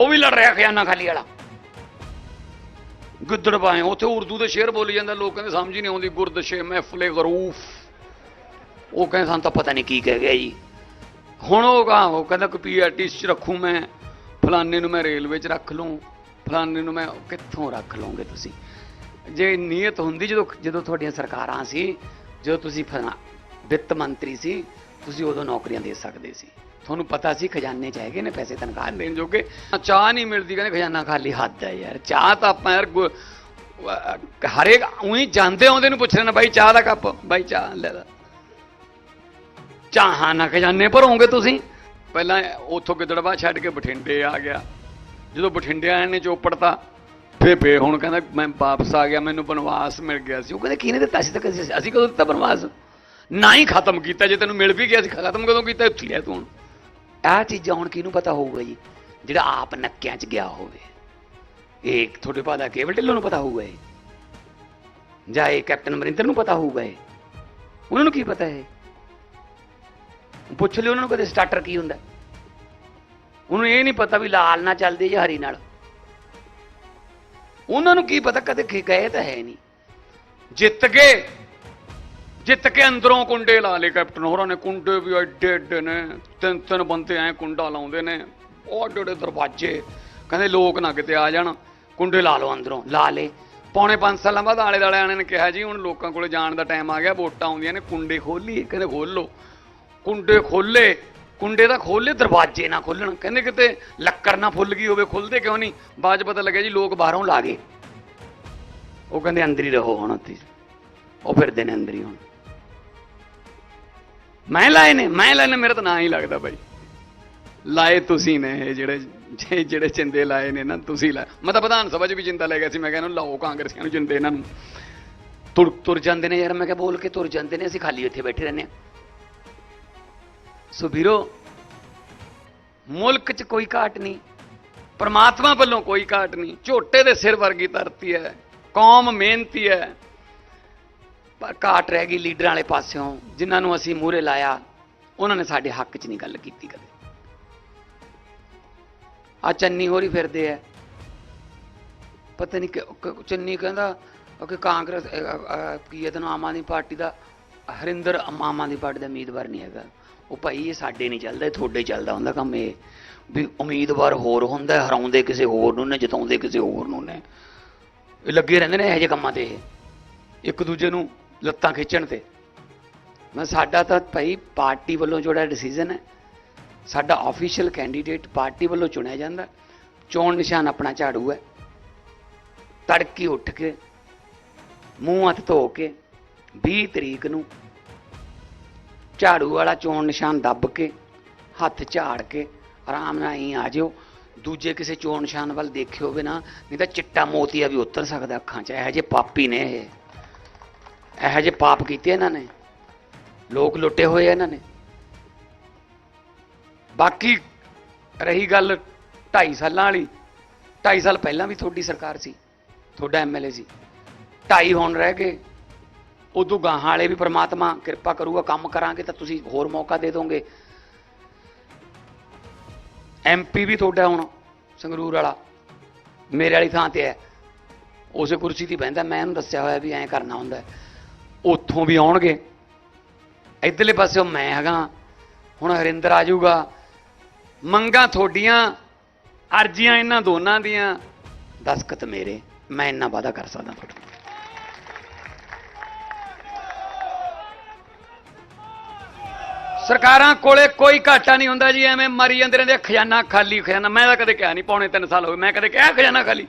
ਉਹ ਵੀ ਲੜ ਰਿਹਾ ਖਜ਼ਾਨਾ ਖਾਲੀ ਵਾਲਾ। ਗਿੱਦੜ ਪਾਏ ਉੱਥੇ ਉਰਦੂ ਦੇ ਸ਼ੇਰ ਬੋਲੀ ਜਾਂਦਾ, ਲੋਕ ਕਹਿੰਦੇ ਸਮਝ ਹੀ ਨਹੀਂ ਆਉਂਦੀ ਗੁਰਦਸ਼ੇ ਮਹਿਫਲੇ ਗਰੂਫ। ਉਹ ਕਹਿੰਦੇ ਸਾਨੂੰ ਤਾਂ ਪਤਾ ਨਹੀਂ ਕੀ ਕਹਿ ਗਿਆ ਜੀ। ਹੁਣ ਉਹ ਕਹਾ, ਉਹ ਕਹਿੰਦਾ ਕਿ ਪੀਆਰਟੀਸ ਚ ਰੱਖੂ ਮੈਂ, ਫਲਾਣੇ ਨੂੰ ਮੈਂ ਰੇਲਵੇ ਚ ਰੱਖ ਲੂੰ, ਫਲਾਣੇ ਨੂੰ ਮੈਂ ਕਿੱਥੋਂ ਰੱਖ ਲਓਗੇ ਤੁਸੀਂ? ਜੇ ਨੀਅਤ ਹੁੰਦੀ ਜਦੋਂ ਜਦੋਂ ਤੁਹਾਡੀਆਂ ਸਰਕਾਰਾਂ ਸੀ, ਜਦੋਂ ਤੁਸੀਂ ਫਲਾ- ਵਿੱਤ ਮੰਤਰੀ ਸੀ, ਤੁਸੀਂ ਉਦੋਂ ਨੌਕਰੀਆਂ ਦੇ ਸਕਦੇ ਸੀ। ਤੁਹਾਨੂੰ ਪਤਾ ਸੀ ਖਜ਼ਾਨੇ ਚ ਹੈਗੇ ਨੇ ਪੈਸੇ ਤਨਖਾਹ ਦੇਣ ਜੋਗੇ? ਚਾਹ ਨਹੀਂ ਮਿਲਦੀ, ਕਹਿੰਦੇ ਖਜ਼ਾਨਾ ਖਾਲੀ ਹੱਦ ਹੈ ਯਾਰ। ਚਾਹ ਤਾਂ ਆਪਾਂ ਯਾਰ ਹਰੇਕ ਉਹੀ ਜਾਂਦੇ ਆਉਂਦੇ ਨੂੰ ਪੁੱਛ ਲੈਣਾ, ਬਾਈ ਚਾਹ ਦਾ ਕੱਪ, ਬਾਈ ਚਾਹ ਲੈ ਲੈ। ਚਾਹਾਂ ਨਾ ਖਜ਼ਾਨੇ ਭਰੋਗੇ ਤੁਸੀਂ? ਪਹਿਲਾਂ ਉੱਥੋਂ ਗਿੱਦੜਵਾ ਛੱਡ ਕੇ ਬਠਿੰਡੇ ਆ ਗਿਆ। ਜਦੋਂ ਬਠਿੰਡੇ ਆਏ ਨੇ ਚੋਪੜਤਾ ਫੇ ਫੇ ਹੁਣ ਕਹਿੰਦਾ ਮੈਂ ਵਾਪਸ ਆ ਗਿਆ, ਮੈਨੂੰ ਬਨਵਾਸ ਮਿਲ ਗਿਆ ਸੀ। ਉਹ ਕਹਿੰਦੇ ਕਿਹਨੇ ਦਿੱਤਾ ਸੀ? ਤਾਂ ਅਸੀਂ ਕਦੋਂ ਦਿੱਤਾ ਬਨਵਾਸ? ਨਾ ਹੀ ਖਤਮ ਕੀਤਾ, ਜੇ ਤੈਨੂੰ ਮਿਲ ਵੀ ਗਿਆ ਸੀ, ਖਤਮ ਕਦੋਂ ਕੀਤਾ? ਉੱਥੇ ਲਿਆ ਤੂੰ ਇਹ ਚੀਜ਼ਾਂ ਹੁਣ ਕਿਹਨੂੰ ਪਤਾ ਹੋਊਗਾ ਜੀ? ਜਿਹੜਾ ਆਪ ਨੱਕਿਆਂ 'ਚ ਗਿਆ ਹੋਵੇ। ਇਹ ਤੁਹਾਡੇ ਪਤਾ ਕੇਵਲ ਢਿੱਲੋਂ ਨੂੰ ਪਤਾ ਹੋਊਗਾ ਇਹ। ਜਾਂ ਇਹ ਕੈਪਟਨ ਅਮਰਿੰਦਰ ਨੂੰ ਪਤਾ ਹੋਊਗਾ ਇਹ। ਉਹਨਾਂ ਨੂੰ ਕੀ ਪਤਾ ਹੈ ਪੁੱਛ ਲਿਓ ਉਹਨਾਂ ਨੂੰ ਕਦੇ ਸਟਾਰਟਰ ਕੀ ਹੁੰਦਾ। ਉਹਨੂੰ ਇਹ ਨਹੀਂ ਪਤਾ ਵੀ ਲਾਲ ਨਾਲ ਚੱਲਦੇ ਜਾਂ ਹਰੀ ਨਾਲ। ਉਹਨਾਂ ਨੂੰ ਕੀ ਪਤਾ ਕਦੇ ਗਏ ਤਾਂ ਹੈ ਨਹੀਂ। ਜਿੱਤ ਗਏ। ਜਿੱਤ ਕੇ ਅੰਦਰੋਂ ਕੁੰਡੇ ਲਾ ਲਏ ਕੈਪਟਨ। ਹੋਰਾਂ ਨੇ ਕੁੰਡੇ ਵੀ ਐਡੇ ਐਡੇ ਨੇ, ਤਿੰਨ ਤਿੰਨ ਬੰਦੇ ਐ ਕੁੰਡਾ ਲਾਉਂਦੇ ਨੇ। ਉਹ ਐਡੇ ਦਰਵਾਜ਼ੇ। ਕਹਿੰਦੇ ਲੋਕ ਨਾ ਕਿਤੇ ਆ ਜਾਣ। ਕੁੰਡੇ ਲਾ ਲਓ ਅੰਦਰੋਂ, ਲਾ ਲੇ ਪੌਣੇ 5 ਸਾਲਾਂ ਬਾਅਦ ਆਲੇ ਦਾਲੇ ਆਣੇ ਨੇ ਕਿਹਾ ਜੀ, ਹੁਣ ਲੋਕਾਂ ਕੋਲੇ ਜਾਣ ਦਾ ਟਾਈਮ ਆ ਗਿਆ, ਵੋਟਾਂ ਆਉਂਦੀਆਂ ਨੇ, ਕੁੰਡੇ ਖੋਲੀ ਕਹਿੰਦੇ ਖੋਲੋ। ਕੁੰਡੇ ਖੋਲੇ। ਕੁੰਡੇ ਦਾ ਖੋਲੇ, ਦਰਵਾਜ਼ੇ ਨਾ ਖੋਲਣ। ਕਹਿੰਦੇ ਕਿਤੇ ਲੱਕੜ ਨਾ ਫੁੱਲ ਗਈ ਹੋਵੇ, ਖੁੱਲਦੇ ਕਿਉਂ ਨਹੀਂ? ਬਾਅਦ 'ਚ ਪਤਾ ਲੱਗਿਆ ਜੀ, ਲੋਕ ਬਾਹਰੋਂ ਲਾ ਗਏ। ਉਹ ਕਹਿੰਦੇ ਅੰਦਰ ਹੀ ਰਹੋ ਹੁਣ ਉੱਥੇ ਉਹ ਫਿਰਦੇ ਨੇ ਅੰਦਰ ਹੀ ਹੁਣ। ਮੈਂ ਲਾਏ ਨੇ, ਮੈਂ ਲਾਏ ਨੇ, ਮੇਰਾ ਤਾਂ ਨਾਂ ਹੀ ਲੱਗਦਾ ਬਾਈ। ਲਾਏ ਤੁਸੀਂ ਨੇ ਇਹ ਜਿਹੜੇ ਜਿਹੜੇ ਚਿੰਦੇ ਲਾਏ ਨੇ ਨਾ, ਤੁਸੀਂ ਲਾਏ। ਮੈਂ ਤਾਂ ਵਿਧਾਨ ਸਭਾ 'ਚ ਵੀ ਚਿੰਤਾ ਲੈ ਗਿਆ ਸੀ, ਮੈਂ ਕਹਿੰਦਾ ਲਾਓ, ਕਾਂਗਰਸੀਆਂ ਨੂੰ ਚਿੰਦੇ ਇਹਨਾਂ ਨੂੰ। ਤੁਰ ਤੁਰ ਜਾਂਦੇ ਨੇ ਯਾਰ, ਮੈਂ ਕਿਹਾ ਬੋਲ ਕੇ ਤੁਰ ਜਾਂਦੇ ਨੇ, ਅਸੀਂ ਖਾਲੀ ਇੱਥੇ ਬੈਠੇ ਰਹਿੰਦੇ ਹਾਂ। ਸੋ ਵੀਰੋ, ਮੁਲਕ 'ਚ ਕੋਈ ਘਾਟ ਨਹੀਂ, ਪਰਮਾਤਮਾ ਵੱਲੋਂ ਕੋਈ ਘਾਟ ਨਹੀਂ, ਝੋਟੇ ਦੇ ਸਿਰ ਵਰਗੀ ਧਰਤੀ ਹੈ, ਕੌਮ ਮਿਹਨਤੀ ਹੈ। ਘਾਟ ਰਹਿ ਗਈ ਲੀਡਰਾਂ ਵਾਲੇ ਪਾਸਿਓਂ, ਜਿਨ੍ਹਾਂ ਨੂੰ ਅਸੀਂ ਮੂਹਰੇ ਲਾਇਆ, ਉਹਨਾਂ ਨੇ ਸਾਡੇ ਹੱਕ 'ਚ ਨਹੀਂ ਗੱਲ ਕੀਤੀ ਕਦੇ। ਆ ਚੰਨੀ ਹੋਰੀ ਫਿਰਦੇ ਐ ਪਤਾ ਨਹੀਂ ਕਿ ਚੰਨੀ ਕਹਿੰਦਾ, ਕਿ ਕਾਂਗਰਸ ਕੀ ਇਹਦਾ ਨਾਮ ਆਮ ਆਦਮੀ ਪਾਰਟੀ ਦਾ? ਹਰਿੰਦਰ ਆਮ ਆਦਮੀ ਪਾਰਟੀ ਦਾ ਉਮੀਦਵਾਰ ਨਹੀਂ ਹੈਗਾ। ਉਹ ਭਾਈ ਇਹ ਸਾਡੇ ਨਹੀਂ ਚੱਲਦਾ, ਇਹ ਤੁਹਾਡੇ ਚੱਲਦਾ ਹੁੰਦਾ ਕੰਮ ਇਹ। ਵੀ ਉਮੀਦਵਾਰ ਹੋਰ ਹੁੰਦਾ, ਹਰਾਉਂਦੇ ਕਿਸੇ ਹੋਰ ਨੂੰ ਨੇ, ਜਿਤਾਉਂਦੇ ਕਿਸੇ ਹੋਰ ਨੂੰ ਨੇ। ਇਹ ਲੱਗੇ ਰਹਿੰਦੇ ਨੇ ਇਹੋ ਜਿਹੇ ਕੰਮਾਂ ਤੇ ਇਹ। ਇੱਕ ਦੂਜੇ ਨੂੰ ਲੱਤਾਂ ਖਿੱਚਣ ਤੇ। ਮੈਂ ਸਾਡਾ ਤਾਂ ਭਾਈ ਪਾਰਟੀ ਵੱਲੋਂ ਜਿਹੜਾ ਡਿਸੀਜਨ ਹੈ, ਸਾਡਾ ਆਫੀਸ਼ੀਅਲ ਕੈਂਡੀਡੇਟ ਪਾਰਟੀ ਵੱਲੋਂ ਚੁਣਿਆ ਜਾਂਦਾ। ਚੋਣ ਨਿਸ਼ਾਨ ਆਪਣਾ ਝਾੜੂ ਹੈ। ਤੜਕੀ ਉੱਠ ਕੇ, ਮੂੰਹ ਹੱਥ ਧੋ ਕੇ 20 ਤਰੀਕ ਨੂੰ ਝਾੜੂ ਵਾਲਾ ਚੋਣ ਨਿਸ਼ਾਨ ਦੱਬ ਕੇ, ਹੱਥ ਝਾੜ ਕੇ ਆਰਾਮ ਨਾਲ ਹੀ ਆ ਜਿਓ। ਦੂਜੇ ਕਿਸੇ ਚੋਣ ਨਿਸ਼ਾਨ ਵੱਲ ਦੇਖਿਓ ਹੋਵੇ ਨਾ, ਨਹੀਂ ਤਾਂ ਚਿੱਟਾ ਮੋਤੀਆ ਵੀ ਉਤਰ ਸਕਦਾ ਅੱਖਾਂ 'ਚ, ਇਹੋ ਜਿਹੇ ਪਾਪੀ ਨੇ ਇਹ। ਇਹੋ ਜਿਹੇ ਪਾਪ ਕੀਤੇ ਇਹਨਾਂ ਨੇ। ਲੋਕ ਲੁੱਟੇ ਹੋਏ ਇਹਨਾਂ ਨੇ। ਬਾਕੀ ਰਹੀ ਗੱਲ 2.5 ਸਾਲਾਂ ਵਾਲੀ 2.5 ਸਾਲ ਪਹਿਲਾਂ ਵੀ ਤੁਹਾਡੀ ਸਰਕਾਰ ਸੀ, ਤੁਹਾਡਾ ਐਮਐਲਏ ਸੀ। 2.5 ਹੁਣ ਰਹਿ ਗਏ ਉਦੋਂ ਗਾਹਾਂ ਵਾਲੇ ਵੀ ਪ੍ਰਮਾਤਮਾ ਕਿਰਪਾ ਕਰੂਗਾ, ਕੰਮ ਕਰਾਂਗੇ ਤਾਂ ਤੁਸੀਂ ਹੋਰ ਮੌਕਾ ਦੇ ਦੋਗੇ। ਐਮਪੀ ਵੀ ਤੁਹਾਡਾ ਹੁਣ ਸੰਗਰੂਰ ਵਾਲਾ, ਮੇਰੇ ਵਾਲੀ ਥਾਂ ਤੇ ਹੈ। ਉਸੇ ਕੁਰਸੀ ਤੇ ਹੀ ਬਹਿੰਦਾ, ਮੈਂ ਇਹਨੂੰ ਦੱਸਿਆ ਹੋਇਆ ਵੀ ਐਂ ਕਰਨਾ ਹੁੰਦਾ। ਉੱਥੋਂ ਵੀ ਆਉਣਗੇ। ਇਧਰਲੇ ਪਾਸਿਓਂ ਮੈਂ ਹੈਗਾ, ਹੁਣ ਹਰਿੰਦਰ ਆ ਜਾਊਗਾ। ਮੰਗਾਂ ਤੁਹਾਡੀਆਂ, ਅਰਜ਼ੀਆਂ ਇਹਨਾਂ ਦੋਨਾਂ ਦੀਆਂ। ਦਸਖਤ ਮੇਰੇ, ਮੈਂ ਇੰਨਾ ਵਾਅਦਾ ਕਰ ਸਕਦਾ। ਤੁਹਾਡੇ ਸਰਕਾਰਾਂ ਕੋਲੇ ਕੋਈ ਘਾਟਾ ਨਹੀਂ ਹੁੰਦਾ ਜੀ, ਐਵੇਂ ਮਰੀ ਜਾਂਦੇ ਰਹਿੰਦੇ ਖਜ਼ਾਨਾ ਖਾਲੀ, ਖਜ਼ਾਨਾ। ਮੈਂ ਤਾਂ ਕਦੇ ਕਿਹਾ ਨਹੀਂ, ਪੌਣੇ 3 ਸਾਲ ਹੋ ਗਏ, ਮੈਂ ਕਦੇ ਕਿਹਾ ਖਜ਼ਾਨਾ ਖਾਲੀ।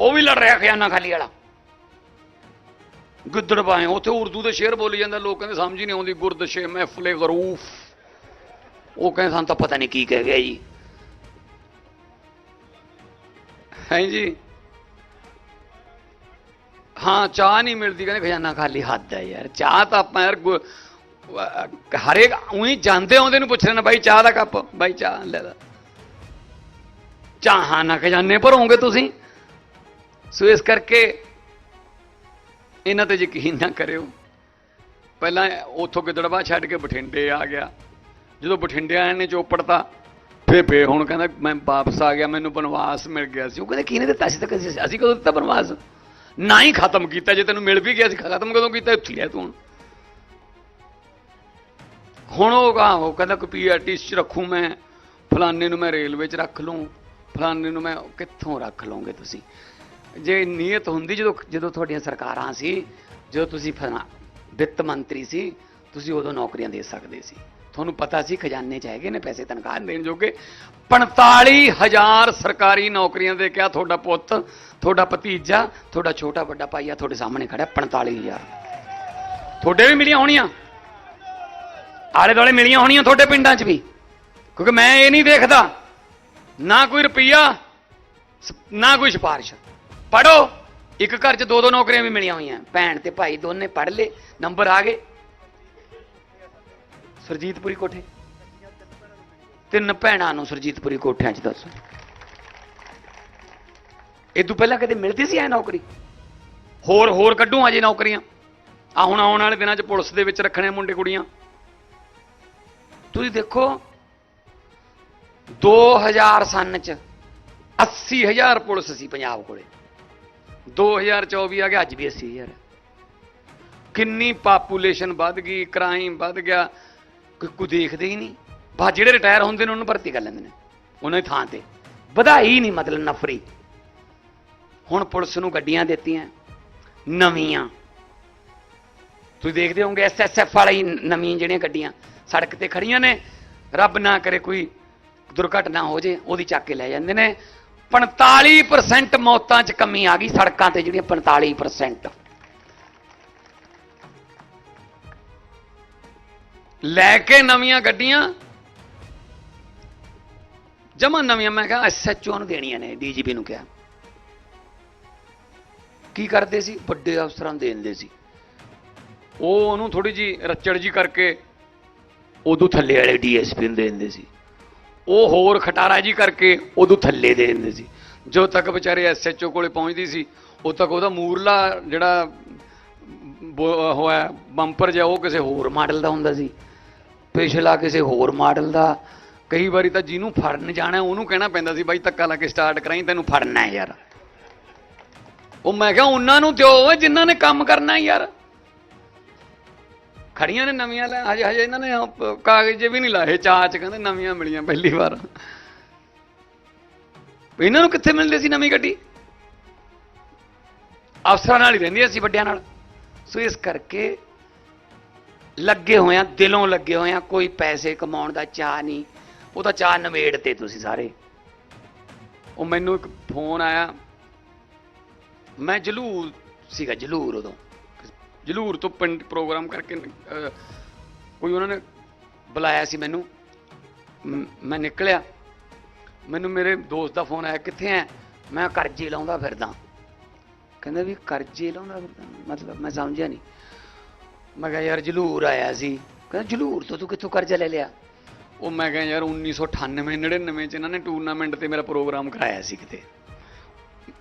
ਉਹ ਵੀ ਲੜ ਰਿਹਾ, ਖਜ਼ਾਨਾ ਖਾਲੀ ਵਾਲਾ। ਗਿੱਦੜ ਪਾਏ, ਉੱਥੇ ਉਰਦੂ ਦੇ ਸ਼ੇਰ ਬੋਲੀ ਜਾਂਦਾ, ਲੋਕ ਕਹਿੰਦੇ ਸਮਝ ਹੀ ਨਹੀਂ ਆਉਂਦੀ ਗੁਰਦਸ਼ੇ ਮਹਿਫਲੇ ਗਰੂਫ ਉਹ ਕਹਿੰਦੇ ਸਾਨੂੰ ਤਾਂ ਪਤਾ ਨਹੀਂ ਕੀ ਕਹਿ ਗਿਆ ਜੀ। ਹੈ ਜੀ? ਹਾਂ, ਚਾਹ ਨਹੀਂ ਮਿਲਦੀ, ਕਹਿੰਦੇ ਖਜ਼ਾਨਾ ਖਾਲੀ ਹੱਦ ਹੈ ਯਾਰ। ਚਾਹ ਤਾਂ ਆਪਾਂ ਯਾਰ ਹਰੇਕ ਉਹੀ ਜਾਂਦੇ ਆਉਂਦੇ ਨੂੰ ਪੁੱਛ ਲੈਣਾ, ਬਾਈ ਚਾਹ ਦਾ ਕੱਪ, ਬਾਈ ਚਾਹ ਲੈ ਲੈ। ਚਾਹਾਂ ਨਾ ਖਜ਼ਾਨੇ ਭਰੋਗੇ ਤੁਸੀਂ। ਸੋ ਇਸ ਕਰਕੇ ਇਹਨਾਂ ਤੇ ਯਕੀਨ ਨਾ ਕਰਿਓ। ਪਹਿਲਾਂ ਉੱਥੋਂ ਗਿੱਦੜਵਾ ਛੱਡ ਕੇ ਬਠਿੰਡੇ ਆ ਗਿਆ। ਜਦੋਂ ਬਠਿੰਡੇ ਆਏ ਨੇ ਚੋਪੜਤਾ ਬੇਬੇ ਹੁਣ ਕਹਿੰਦਾ, ਮੈਂ ਵਾਪਸ ਆ ਗਿਆ, ਮੈਨੂੰ ਬਨਵਾਸ ਮਿਲ ਗਿਆ ਸੀ। ਉਹ ਕਹਿੰਦੇ ਕਿਹਨੇ ਦਿੱਤਾ ਸੀ ਤਾਂ ਅਸੀਂ ਕਦੋਂ ਦਿੱਤਾ ਬਨਵਾਸ? ਨਾ ਹੀ ਖਤਮ ਕੀਤਾ, ਜੇ ਤੈਨੂੰ ਮਿਲ ਵੀ ਗਿਆ ਸੀ ਖਤਮ ਕਦੋਂ ਕੀਤਾ? ਉੱਥੇ ਲਿਆ ਤੂੰ ਹੁਣ। ਉਹ ਕਹਾਂ, ਉਹ ਕਹਿੰਦਾ, ਕੋਈ ਪੀਆਰਟੀ ਚ ਰੱਖੂ ਮੈਂ, ਫਲਾਣੇ ਨੂੰ ਮੈਂ ਰੇਲਵੇ ਚ ਰੱਖ ਲੂੰ, ਫਲਾਣੇ ਨੂੰ ਮੈਂ ਕਿੱਥੋਂ ਰੱਖ ਲਓਗੇ ਤੁਸੀਂ? ਜੇ ਨੀਅਤ ਹੁੰਦੀ, ਜਦੋਂ ਜਦੋਂ ਤੁਹਾਡੀਆਂ ਸਰਕਾਰਾਂ ਸੀ, ਜਦੋਂ ਤੁਸੀਂ ਫਲਾ- ਵਿੱਤ ਮੰਤਰੀ ਸੀ, ਤੁਸੀਂ ਉਦੋਂ ਨੌਕਰੀਆਂ ਦੇ ਸਕਦੇ ਸੀ। ਤੁਹਾਨੂੰ ਪਤਾ ਸੀ ਖਜ਼ਾਨੇ ਚ ਹੈਗੇ ਨੇ ਪੈਸੇ ਤਨਖਾਹ ਦੇਣ ਜੋਗੇ? 45000 ਸਰਕਾਰੀ ਨੌਕਰੀਆਂ ਦੇ ਕਿਹਾ ਤੁਹਾਡਾ ਪੁੱਤ, ਤੁਹਾਡਾ ਭਤੀਜਾ, ਤੁਹਾਡਾ ਛੋਟਾ ਵੱਡਾ ਭਾਈਆ ਤੁਹਾਡੇ ਸਾਹਮਣੇ ਖੜਾ 45000 ਤੁਹਾਡੇ ਵੀ ਮਿਲੀਆਂ ਹੋਣੀਆਂ? ਆਲੇ ਦੁਆਲੇ ਮਿਲੀਆਂ ਹੋਣੀਆਂ ਤੁਹਾਡੇ ਪਿੰਡਾਂ 'ਚ ਵੀ? ਕਿਉਂਕਿ ਮੈਂ ਇਹ ਨਹੀਂ ਦੇਖਦਾ, ਨਾ ਕੋਈ ਰੁਪਈਆ, ਸ- ਨਾ ਕੋਈ ਸਿਫਾਰਿਸ਼। ਪੜੋ ਇੱਕ ਘਰ 'ਚ ਦੋ ਦੋ ਨੌਕਰੀਆਂ ਵੀ ਮਿਲੀਆਂ ਹੋਈਆਂ। ਭੈਣ ਤੇ ਭਾਈ ਦੋਨੇ ਪੜ ਲਏ। ਨੰਬਰ ਆ ਗਏ। ਸਰਜੀਤਪੁਰੀ ਕੋਠੇ। ਤਿੰਨ ਭੈਣਾਂ ਨੂੰ ਸਰਜੀਤਪੁਰੀ ਕੋਠਿਆਂ 'ਚ ਦੱਸੋ। ਇਹ ਤੋਂ ਪਹਿਲਾਂ ਕਦੇ ਮਿਲਦੀ ਸੀ ਐ ਨੌਕਰੀ? ਹੋਰ ਹੋਰ ਕੱਢੂ ਅਜੇ ਨੌਕਰੀਆਂ। ਆ ਹੁਣ ਆਉਣ ਵਾਲੇ ਦਿਨਾਂ 'ਚ ਪੁਲਿਸ ਦੇ ਵਿੱਚ ਰੱਖਣੇ ਮੁੰਡੇ ਕੁੜੀਆਂ। ਤੁਸੀਂ ਦੇਖੋ 2000 ਸਨ 'ਚ 80000 ਪੁਲਿਸ ਸੀ ਪੰਜਾਬ ਕੋਲੇ। 2024 ਆ ਗਿਆ, ਅੱਜ ਵੀ 80000 ਹੈ। ਕਿੰਨੀ ਪਾਪੂਲੇਸ਼ਨ ਵੱਧ ਗਈ ਕ੍ਰਾਈਮ ਵੱਧ ਗਿਆ। ਕੋਈ ਦੇਖਦੇ ਹੀ ਨਹੀਂ। ਬਾ ਜਿਹੜੇ ਰਿਟਾਇਰ ਹੁੰਦੇ ਨੇ, ਉਹਨੂੰ ਭਰਤੀ ਕਰ ਲੈਂਦੇ ਨੇ। ਉਹਨਾਂ ਦੀ ਥਾਂ ਤੇ। ਵਧਾਈ ਨਹੀਂ, ਮਤਲਬ ਨਫਰੀ। ਹੁਣ ਪੁਲਿਸ ਨੂੰ ਗੱਡੀਆਂ ਦਿੱਤੀਆਂ, ਨਵੀਆਂ। ਤੁਸੀਂ ਦੇਖਦੇ ਹੋਵੋਗੇ ਐਸਐਸਐਫ ਵਾਲੀ ਨਵੀਂ ਜਿਹੜੀਆਂ ਗੱਡੀਆਂ ਸੜਕ ਤੇ ਖੜੀਆਂ ਨੇ। ਰੱਬ ਨਾ ਕਰੇ ਕੋਈ ਦੁਰਘਟਨਾ ਹੋ ਜੇ, ਉਹਦੀ ਚੱਕ ਕੇ ਲੈ ਜਾਂਦੇ ਨੇ। 45% ਮੌਤਾਂ 'ਚ ਕਮੀ ਆ ਗਈ ਸੜਕਾਂ ਤੇ ਜਿਹੜੀਆਂ 45% ਲੈ ਕੇ ਨਵੀਆਂ ਗੱਡੀਆਂ। ਜਮਾ ਨਵੀਆਂ, ਮੈਂ ਕਿਹਾ ਐਸਐਚਓ ਨੂੰ ਦੇਣੀਆਂ ਨੇ ਡੀਜੀਪੀ ਨੂੰ ਕਿਹਾ। ਕੀ ਕਰਦੇ ਸੀ? ਵੱਡੇ ਅਫਸਰਾਂ ਨੂੰ ਦੇ ਦਿੰਦੇ ਸੀ। ਉਹ ਉਹਨੂੰ ਥੋੜੀ ਜੀ ਰੱਚੜ ਜੀ ਕਰਕੇ ਉਦੋਂ ਥੱਲੇ ਵਾਲੇ ਡੀਐਸਪੀ ਨੂੰ ਦੇ ਦਿੰਦੇ ਸੀ। ਉਹ ਹੋਰ ਖਟਾਰਾ ਜੀ ਕਰਕੇ ਉਦੋਂ ਥੱਲੇ ਦੇ ਦਿੰਦੇ ਸੀ। ਜੋ ਤੱਕ ਵਿਚਾਰੇ ਐਸਐਚਓ ਕੋਲੇ ਪਹੁੰਚਦੀ ਸੀ, ਉਦੋਂ ਤੱਕ ਉਹਦਾ ਮੂਰਲਾ ਜਿਹੜਾ ਬੋ- ਹੋਇਆ ਬੰਪਰ ਜਿਹਾ, ਉਹ ਕਿਸੇ ਹੋਰ ਮਾਡਲ ਦਾ ਹੁੰਦਾ ਸੀ। ਪਿਛਲਾ ਕਿਸੇ ਹੋਰ ਮਾਡਲ ਦਾ। ਕਈ ਵਾਰੀ ਤਾਂ ਜਿਹਨੂੰ ਫੜਨ ਜਾਣਾ, ਉਹਨੂੰ ਕਹਿਣਾ ਪੈਂਦਾ ਸੀ, ਬਾਈ, ਧੱਕਾ ਲਾ ਕੇ ਸਟਾਰਟ ਕਰਾਈ, ਤੈਨੂੰ ਫੜਨਾ ਹੈ ਯਾਰ। ਉਹ ਮੈਂ ਕਿਹਾ, ਉਹਨਾਂ ਨੂੰ ਦਿਓ ਓਏ, ਜਿਨ੍ਹਾਂ ਨੇ ਕੰਮ ਕਰਨਾ ਯਾਰ। ਖੜੀਆਂ ਨੇ ਨਵੀਆਂ ਲੈ, ਹਜੇ ਹਜੇ ਇਹਨਾਂ ਨੇ ਕਾਗਜ਼ ਵੀ ਨਹੀਂ ਲਾਏ, ਚਾਚ ਕਹਿੰਦੇ ਨਵੀਆਂ ਮਿਲੀਆਂ ਪਹਿਲੀ ਵਾਰ। ਇਹਨਾਂ ਨੂੰ ਕਿੱਥੇ ਮਿਲਦੇ ਸੀ ਨਵੀਂ ਗੱਡੀ? ਅਫਸਰਾਂ ਨਾਲ ਹੀ ਰਹਿੰਦੀਆਂ ਸੀ ਵੱਡਿਆਂ ਨਾਲ। ਸੋ ਇਸ ਕਰਕੇ ਲੱਗੇ ਹੋਇਆ ਦਿਲੋਂ ਲੱਗੇ ਹੋਇਆ ਕੋਈ ਪੈਸੇ ਕਮਾਉਣ ਦਾ ਚਾਹ ਨਹੀਂ। ਉਹ ਤਾਂ ਚਾਹ ਨਵੇੜ ਤੇ ਤੁਸੀਂ ਸਾਰੇ। ਉਹ ਮੈਨੂੰ ਇੱਕ ਫੋਨ ਆਇਆ। ਮੈਂ ਜਲੂਰ ਸੀਗਾ, ਜਲੂਰ ਉਦੋਂ। ਜਲੂਰ ਤੋਂ ਪਿੰਡ ਪ੍ਰੋਗਰਾਮ ਕਰਕੇ ਕੋਈ ਉਹਨਾਂ ਨੇ ਬੁਲਾਇਆ ਸੀ ਮੈਨੂੰ, ਮੈਂ ਨਿਕਲਿਆ। ਮੈਨੂੰ ਮੇਰੇ ਦੋਸਤ ਦਾ ਫੋਨ ਆਇਆ, ਕਿੱਥੇ ਐ? ਮੈਂ ਕਰਜ਼ੇ ਲਾਉਂਦਾ ਫਿਰਦਾ। ਕਹਿੰਦਾ ਵੀ ਕਰਜ਼ੇ ਲਾਉਂਦਾ ਫਿਰਦਾ। ਮਤਲਬ ਮੈਂ ਸਮਝਿਆ ਨਹੀਂ। ਮੈਂ ਕਿਹਾ, ਯਾਰ ਜਲੂਰ ਆਇਆ ਸੀ। ਕਹਿੰਦਾ ਜਲੂਰ ਤੋਂ ਤੂੰ ਕਿੱਥੋਂ ਕਰਜ਼ਾ ਲੈ ਲਿਆ? ਉਹ ਮੈਂ ਕਿਹਾ, ਯਾਰ 1998 99 ਚ ਇਹਨਾਂ ਨੇ ਟੂਰਨਾਮੈਂਟ ਤੇ ਮੇਰਾ ਪ੍ਰੋਗਰਾਮ ਕਰਾਇਆ ਸੀ ਕਿਤੇ।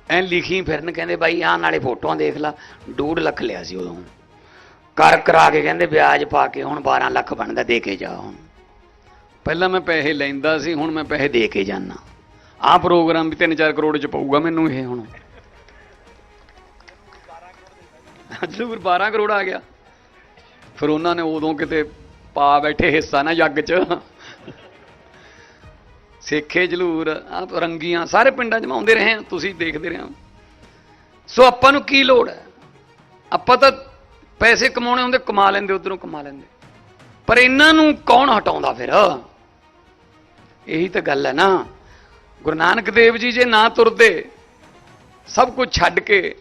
ਐ ਲਿਖੀ ਫਿਰਨ, ਕਹਿੰਦੇ ਬਾਈ ਆਹ ਨਾਲੇ ਫੋਟੋਆਂ ਦੇਖ ਲਾ 2 ਲੱਖ ਲਿਆ ਸੀ ਉਦੋਂ। ਕਰ ਕਰਾ ਕੇ ਕਹਿੰਦੇ ਵਿਆਜ ਪਾ ਕੇ ਹੁਣ 12 ਲੱਖ ਬਣਦਾ, ਦੇ ਕੇ ਜਾ ਹੁਣ। ਪਹਿਲਾਂ ਮੈਂ ਪੈਸੇ ਲੈਂਦਾ ਸੀ, ਹੁਣ ਮੈਂ ਪੈਸੇ ਦੇ ਕੇ ਜਾਣਾ ਆਹ ਪ੍ਰੋਗਰਾਮ ਵੀ 3-4 ਕਰੋੜ ਚ ਪਊਗਾ ਮੈਨੂੰ ਇਹ ਹੁਣ। ਜ਼ਰੂਰ 12 ਕਰੋੜ ਆ ਗਿਆ। ਫਿਰ ਉਹਨਾਂ ਨੇ ਉਦੋਂ ਕਿਤੇ ਪਾ ਬੈਠੇ ਹਿੱਸਾ ਨਾ ਜੱਗ 'ਚ। ਸੇਖੇ ਜਲੂਰ ਆ ਰੰਗੀਆਂ, ਸਾਰੇ ਪਿੰਡਾਂ 'ਚ ਆਉਂਦੇ ਰਹੇ ਆ ਤੁਸੀਂ ਦੇਖਦੇ ਰਹੇ ਹੋ। ਸੋ ਆਪਾਂ ਨੂੰ ਕੀ ਲੋੜ ਹੈ? ਆਪਾਂ ਤਾਂ ਪੈਸੇ ਕਮਾਉਣੇ ਹੁੰਦੇ, ਕਮਾ ਲੈਂਦੇ, ਉਧਰੋਂ ਕਮਾ ਲੈਂਦੇ। ਪਰ ਇਹਨਾਂ ਨੂੰ ਕੌਣ ਹਟਾਉਂਦਾ ਫਿਰ? ਇਹੀ ਤਾਂ ਗੱਲ ਹੈ ਨਾ। ਗੁਰੂ ਨਾਨਕ ਦੇਵ ਜੀ ਜੇ ਨਾ ਤੁਰਦੇ, ਸਭ ਕੁਝ ਛੱਡ ਕੇ,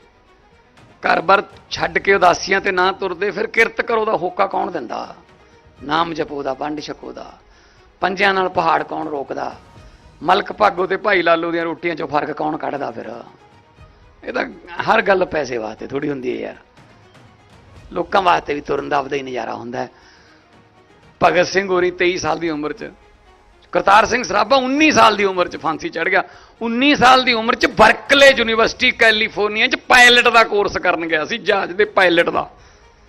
ਘਰ-ਬਾਰ ਛੱਡ ਕੇ ਉਦਾਸੀਆਂ ਤੇ ਨਾ ਤੁਰਦੇ, ਫਿਰ ਕਿਰਤ ਕਰੋ ਦਾ ਹੋਕਾ ਕੌਣ ਦਿੰਦਾ? ਨਾਮ ਜਪੋ ਦਾ, ਵੰਡ ਛਕੋ ਦਾ। ਪੰਜਿਆਂ ਨਾਲ ਪਹਾੜ ਕੌਣ ਰੋਕਦਾ? ਮਲਕ ਭਾਗੋ ਤੇ ਭਾਈ ਲਾਲੋ ਦੀਆਂ ਰੋਟੀਆਂ 'ਚੋਂ ਫ਼ਰਕ ਕੌਣ ਕੱਢਦਾ ਫਿਰ? ਇਹ ਤਾਂ ਹਰ ਗੱਲ ਪੈਸੇ ਵਾਸਤੇ ਥੋੜੀ ਹੁੰਦੀ ਹੈ ਯਾਰ। ਲੋਕਾਂ ਵਾਸਤੇ ਵੀ ਤੁਰਨ ਦਾ ਆਪਦਾ ਹੀ ਨਜ਼ਾਰਾ ਹੁੰਦਾ ਹੈ। ਭਗਤ ਸਿੰਘ ਹੋਰੀ 23 ਸਾਲ ਦੀ ਉਮਰ 'ਚ, ਕਰਤਾਰ ਸਿੰਘ ਸਰਾਭਾ 19 ਸਾਲ ਦੀ ਉਮਰ 'ਚ ਫਾਂਸੀ ਚੜ ਗਿਆ। 19 ਸਾਲ ਦੀ ਉਮਰ 'ਚ ਬਰਕਲੇ ਯੂਨੀਵਰਸਿਟੀ ਕੈਲੀਫੋਰਨੀਆ 'ਚ ਪਾਇਲਟ ਦਾ ਕੋਰਸ ਕਰਨ ਗਿਆ ਸੀ, ਜਹਾਜ਼ ਦੇ ਪਾਇਲਟ ਦਾ।